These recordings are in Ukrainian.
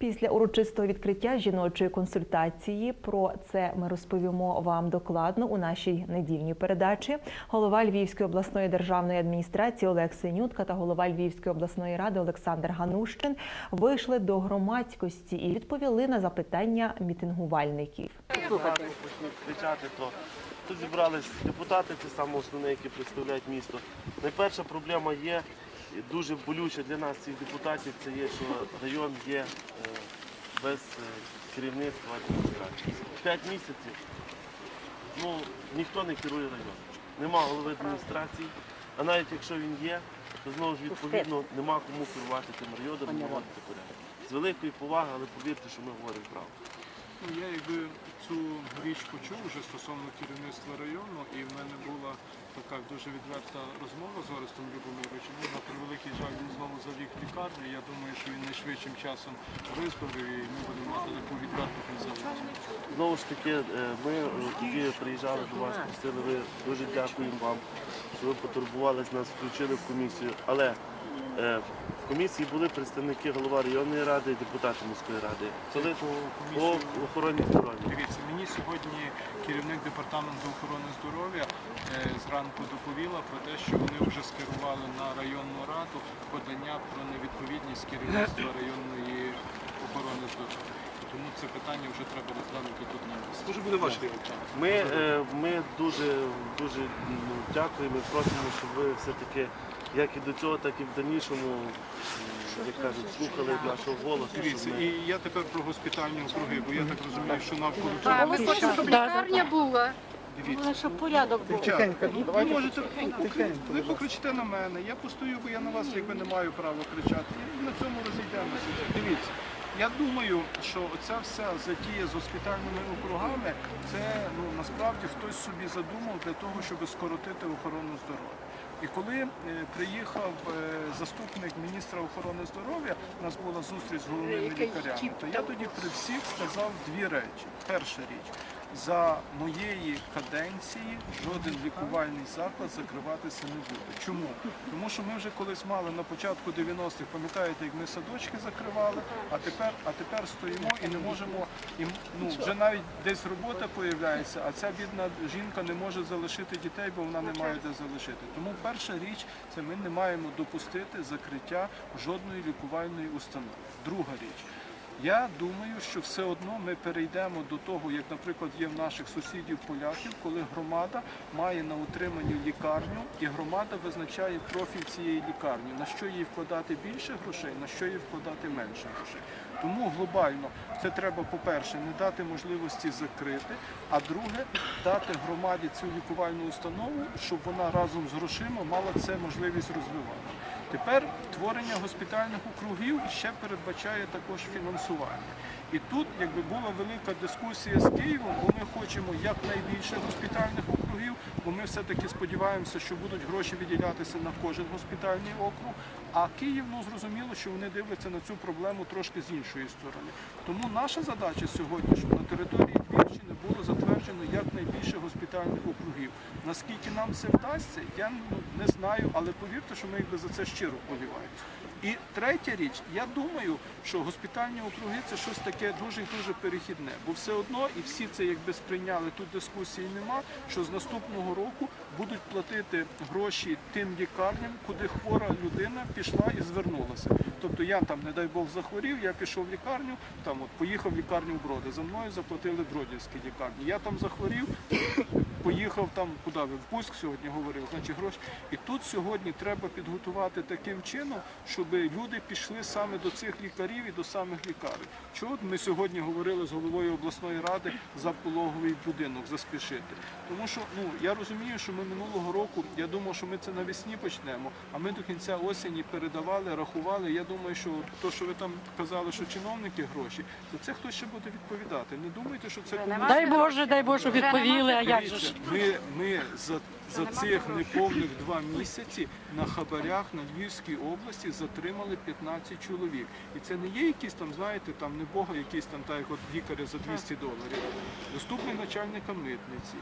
Після урочистого відкриття жіночої консультації про це ми розповімо вам докладно у нашій недільній передачі. Голова Львівської обласної державної адміністрації Олег Синютка та голова Львівської обласної ради Олександр Ганущин вийшли до громадськості і відповіли на запитання мітингувальників. Кричати, то тут зібрались депутати, ті саме основні, які представляють місто. Найперша проблема є дуже болюча для нас, цих депутатів, це є, що район є е, без е, керівництва адміністрації. П'ять місяців ну, ніхто не керує районом. Нема голови адміністрації, а навіть якщо він є, то знову ж відповідно нема кому керувати тим районом наводити порядок. З великої поваги, але повірте, що ми говоримо правду. Ну, я якби цю річ почув вже стосовно керівництва району, і в мене була така дуже відверта розмова з Орестом Любомировичем. Ну, на превеликий жаль, він знову завів в лікарню. Я думаю, що він найшвидшим часом виздоровів і ми будемо мати таку відверту консультацію. Знову ж таки, е, ми е, тоді приїжджали до вас, просили, ви дуже дякуємо вам, що ви потурбувались, нас включили в комісію. Але е, комісії були представники голова районної ради депутати міської ради. Коли по охороні здоров'я. Дивіться, мені сьогодні керівник департаменту охорони здоров'я е, зранку доповіла про те, що вони вже скерували на районну раду подання про невідповідність керівництва районної охорони здоров'я. Тому це питання вже треба розглянути тут на місці. Дуже буде ваш. Ми, е, ми дуже, дуже ну, дякуємо і просимо, щоб ви все-таки, як і до цього, так і в дальнішому, м, як кажуть, слухали нашого голосу. щоб Дивіться, ми- і я тепер про госпітальні округи, бо я так розумію, що навколо цього ми хочемо, щоб лікарня була. дивіться. Щоб порядок був. Дівчатка, ну, ви можете ви покричите на мене, я постою, бо я на вас якби не маю права кричати. І на цьому розійдемося. Дивіться. Я думаю, що ця вся затія з госпітальними округами, це ну насправді хтось собі задумав для того, щоб скоротити охорону здоров'я. І коли е, приїхав е, заступник міністра охорони здоров'я, у нас була зустріч з головними лікарями, то я тоді при всіх сказав дві речі. Перша річ, за моєї каденції жоден лікувальний заклад закриватися не буде. Чому? Тому що ми вже колись мали на початку 90-х, пам'ятаєте, як ми садочки закривали, а тепер, а тепер стоїмо і не можемо, і, ну, вже навіть десь робота появляється, а ця бідна жінка не може залишити дітей, бо вона не має де залишити. Тому перша річ це ми не маємо допустити закриття жодної лікувальної установи. Друга річ. Я думаю, що все одно ми перейдемо до того, як, наприклад, є в наших сусідів поляків, коли громада має на утриманні лікарню, і громада визначає профіль цієї лікарні, на що їй вкладати більше грошей, на що їй вкладати менше грошей. Тому глобально це треба, по-перше, не дати можливості закрити, а друге, дати громаді цю лікувальну установу, щоб вона разом з грошима мала це можливість розвивати. Тепер творення госпітальних округів ще передбачає також фінансування. І тут якби була велика дискусія з Києвом, бо ми хочемо якнайбільше госпітальних округів, бо ми все-таки сподіваємося, що будуть гроші виділятися на кожен госпітальний округ. А Київ, ну зрозуміло, що вони дивляться на цю проблему трошки з іншої сторони. Тому наша задача сьогодні, щоб на території Львівщини було якнайбільше госпітальних округів. Наскільки нам це вдасться, я ну, не знаю, але повірте, що ми якби за це щиро вболіваємо. І третя річ, я думаю, що госпітальні округи це щось таке дуже дуже перехідне, бо все одно і всі це якби сприйняли. Тут дискусії нема. Що з наступного року будуть платити гроші тим лікарням, куди хвора людина пішла і звернулася. Тобто я там, не дай Бог, захворів, я пішов в лікарню, там от поїхав в лікарню в Броди. За мною заплатили в Бродівській лікарні. Я там захворів, поїхав там, куди ви в Пуськ сьогодні говорив, значить гроші. І тут сьогодні треба підготувати таким чином, щоб люди пішли саме до цих лікарів і до самих лікарень. Чого ми сьогодні говорили з головою обласної ради за пологовий будинок заспішити? Тому що ну я розумію, що ми минулого року, я думав, що ми це навесні почнемо, а ми до кінця осені передавали, рахували. Я думаю, що то, що ви там казали, що чиновники гроші, за це хтось ще буде відповідати. Не думайте, що це комусь Дай Боже, дай Боже, щоб відповіли, а як же ж? Ми, ми за, за цих неповних два місяці на хабарях на Львівській області затримали 15 чоловік. І це не є якісь там, знаєте, там не Бога, якісь там, так як от лікаря за 200 доларів. Заступник начальника митниці,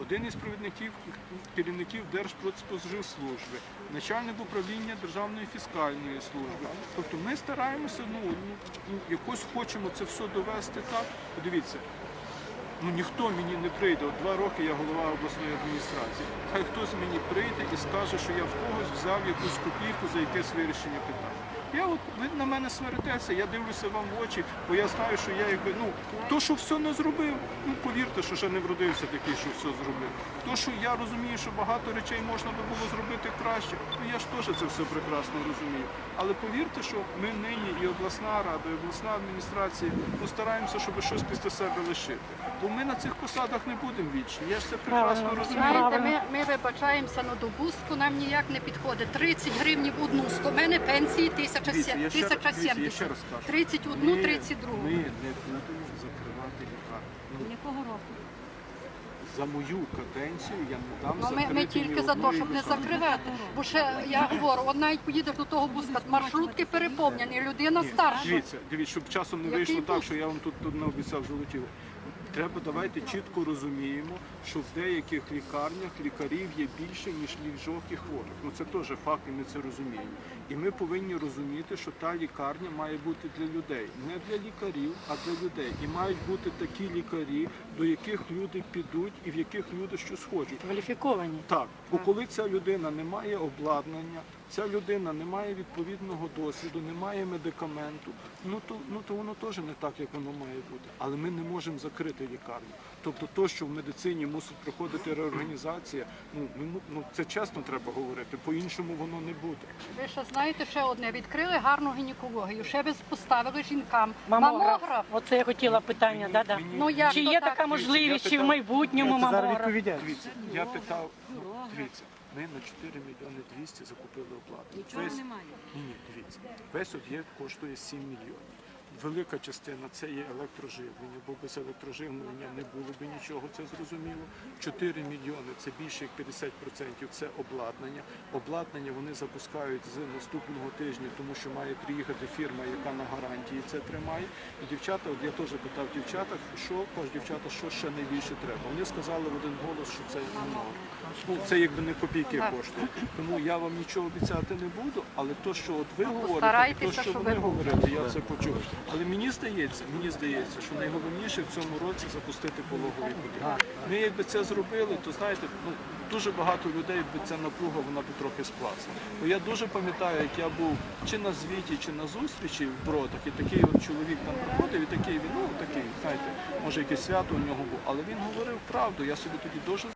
один із провідників керівників Держпродспоживслужби, начальник управління Державної фіскальної служби. Тобто ми стараємося, ну, ну, ну, якось хочемо це все довести так. Подивіться, ну ніхто мені не прийде. От два роки я голова обласної адміністрації. Хай хтось мені прийде і скаже, що я в когось взяв якусь копійку за якесь вирішення питання. Я от ви на мене сваритеся, я дивлюся вам в очі, бо я знаю, що я якби ну то, що все не зробив, ну повірте, що ще не вродився такий, що все зробив. То, що я розумію, що багато речей можна би було зробити краще, ну я ж теж це все прекрасно розумію. Але повірте, що ми нині і обласна рада, і обласна адміністрація ну, стараємося, щоб щось після себе лишити. Бо ми на цих посадах не будемо вічні. Я ж це прекрасно розумію. Знаєте, ми, ми вибачаємося на добустку, нам ніяк не підходить. 30 гривень в одну, у мене пенсії Дивіться, я ще раз- дивіться, я ще 1070. раз кажу. 31, 32. Ми не будемо закривати лікарню. Ну, Якого року? За мою каденцію я не дам Ну, ми, закрити ми ні тільки за те, одної щоб не лікарні. закривати. Бо ще я говорю, от навіть поїдеш до того буска, маршрутки переповнені, людина Ні, старша. Дивіться, дивіться, щоб часом не Який вийшло так, що я вам тут, тут не обіцяв золотів. Треба давайте чітко розуміємо, що в деяких лікарнях лікарів є більше, ніж ліжок і хворих. Ну це теж факт, і ми це розуміємо. І ми повинні розуміти, що та лікарня має бути для людей, не для лікарів, а для людей. І мають бути такі лікарі, до яких люди підуть і в яких люди щось хочуть. Кваліфіковані. Так, бо коли ця людина не має обладнання, ця людина не має відповідного досвіду, не має медикаменту, ну то ну то воно теж не так, як воно має бути. Але ми не можемо закрити лікарню. Тобто, то, що в медицині мусить проходити реорганізація, ну ми ну це чесно треба говорити. По-іншому воно не буде. Ви ще знаєте ще одне, відкрили гарну гінекологію, ще би поставили жінкам. Мамограф. Оце я хотіла питання, да, да. Ну як Чи є так? така можливість, чи в майбутньому мамограф? Дивіться, я питав, дивіться, ми на 4 мільйони 200 закупили оплату. Нічого немає. Ні, ні, дивіться, весь об'єкт коштує 7 мільйонів. Велика частина це є електроживлення, бо без електроживлення не було б нічого, це зрозуміло. 4 мільйони це більше як 50% це обладнання. Обладнання вони запускають з наступного тижня, тому що має приїхати фірма, яка на гарантії це тримає. І дівчата, от я теж питав дівчата, що кажуть, дівчата, що ще найбільше треба. Вони сказали в один голос, що це немного. Ну це якби не копійки коштує. Тому я вам нічого обіцяти не буду, але то, що от ви говорите, то, що вони ви говорите, я це почув. Але мені здається, мені здається, що найголовніше в цьому році запустити пологовий будинок. Ми якби це зробили, то знаєте, ну дуже багато людей би ця напруга вона би трохи спласла. Бо я дуже пам'ятаю, як я був чи на звіті, чи на зустрічі в бродах, і такий от чоловік там приходив, і такий він, ну такий, знаєте, може якесь свято у нього було, але він говорив правду. Я собі тоді дуже